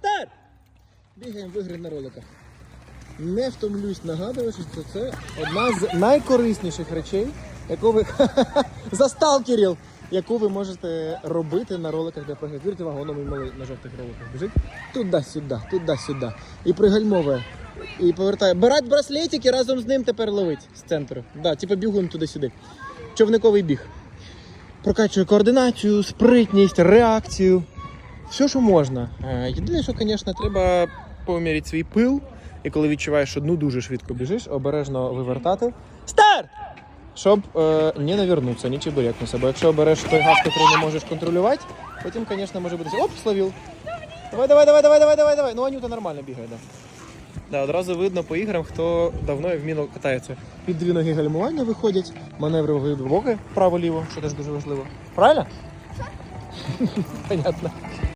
Старт! Бігаємо в ігри на роликах. Не втомлюсь нагадувати, що це одна з найкорисніших речей, яку ви за сталкерів, яку ви можете робити на роликах для пригод. Вірте увагу, воно мій малий на жовтих роликах біжить. Туди-сюди, туди-сюди. І пригальмовує. І повертає. Берать браслетики разом з ним тепер ловить з центру. Да, типу бігун туди-сюди. Човниковий біг. Прокачує координацію, спритність, реакцію. Все, що можна. Е, Єдине, що, звісно, треба поміряти свій пил. І коли відчуваєш, що ну дуже швидко біжиш, обережно вивертати. Старт! Щоб е, не навернутися, не чебурекнутися. Бо якщо обереш той газ, який не можеш контролювати, потім, звісно, може бути. Оп, словив. Давай, давай, давай, давай, давай, давай, давай. Ну, Анюта нормально бігає, да. Да, одразу видно по іграм, хто давно і вміло катається. Під дві ноги гальмування виходять, маневри в боки, вправо-ліво, що теж дуже важливо. Правильно? Понятно.